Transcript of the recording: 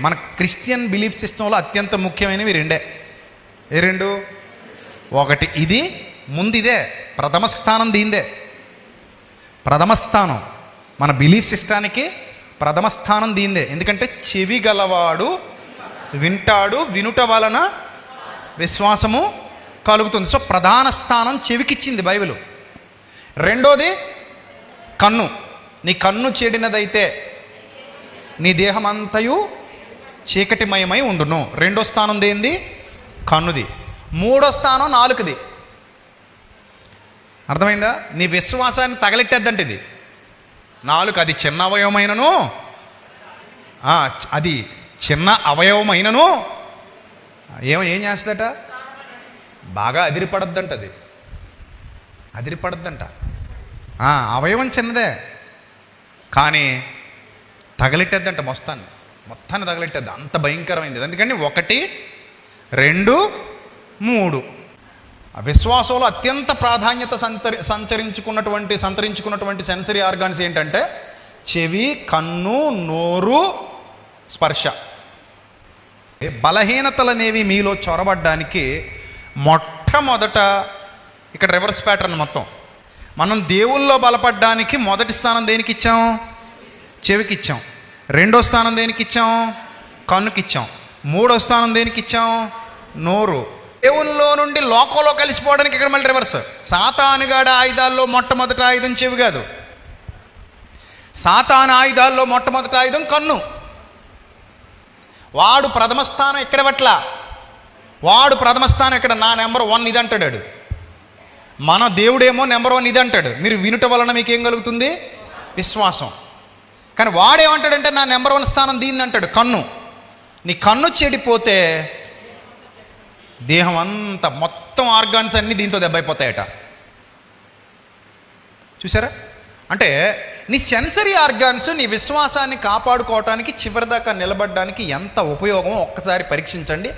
మన Christian belief సిస్టంలో అత్యంత ముఖ్యమైనవి రెండే. ఏ రెండు? ఒకటి ఇది ముందిదే ప్రథమ స్థానం దీందే. ప్రథమ స్థానం మన బిలీఫ్ సిస్టానికి ప్రథమ స్థానం దీందే. ఎందుకంటే చెవి గలవాడు వింటాడు వినుట వలన విశ్వాసము కలుగుతుంది. సో ప్రధాన స్థానం చెవికిచ్చింది బైబిల్. రెండోది కన్ను. నీ కన్ను చెడినదైతే నీ దేహమంతయు చీకటిమయమై ఉండును. రెండో స్థానం దేంది కన్నుది. మూడో స్థానం నాలుకది అర్థమైందా? నీ విశ్వాసాన్ని తగలెట్టేద్దంట ఇది. నాలుక అది చిన్న అవయవమైనను. అది చిన్న అవయవమైనను. ఏం ఏం చేస్తుందట? బాగా అదిరిపడద్దంట అది. అదిరిపడద్దంట. అవయవం చిన్నదే. కానీ తగలెట్టేద్దంట మొస్తాన్ని మొత్తాన్ని తగలెట్టేది అంత భయంకరమైంది. అందుకని ఒకటి రెండు మూడు. విశ్వాసంలో అత్యంత ప్రాధాన్యత సంతరి సంచరించుకున్నటువంటి సంతరించుకున్నటువంటి సెన్సరీ ఆర్గాన్స్ ఏంటంటే చెవి కన్ను నోరు స్పర్శ. బలహీనతలనేవి మీలో చొరబడ్డానికి మొట్టమొదట ఇక్కడ రివర్స్ ప్యాటర్న్ మొత్తం. మనం దేవుల్లో బలపడ్డానికి మొదటి స్థానం దేనికి ఇచ్చాం చెవికి ఇచ్చాం రెండో స్థానం దేనికి ఇచ్చాం? కన్నుకి ఇచ్చాం. మూడో స్థానం దేనికి ఇచ్చాం? నోరు. దేవుల్లో నుండి లోకంలో కలిసిపోవడానికి ఇక్కడ మళ్ళీ రివర్స్ సాతానుగాడ ఆయుధాల్లో మొట్టమొదటి ఆయుధం చెవి కాదు. సాతాన ఆయుధాల్లో మొట్టమొదటి ఆయుధం కన్ను. వాడు ప్రథమ స్థానం ఇక్కడ పట్ల? వాడు ప్రథమ స్థానం ఇక్కడ నా నెంబర్ వన్ ఇది అంటాడు మన దేవుడేమో నెంబర్ వన్ ఇది అంటాడు. మీరు వినుట వలన మీకు ఏం కలుగుతుంది? విశ్వాసం. కానీ వాడేమంటాడంటే నా నెంబర్ వన్ స్థానం దీన్ని అంటాడు కన్ను. నీ కన్ను చెడిపోతే దేహం అంతా మొత్తం ఆర్గాన్స్ అన్నీ దీంతో దెబ్బైపోతాయట. చూసారా అంటే నీ సెన్సరీ ఆర్గాన్స్ నీ విశ్వాసాన్ని కాపాడుకోవటానికి చివరిదాకా నిలబడడానికి ఎంత ఉపయోగమో ఒక్కసారి పరీక్షించండి.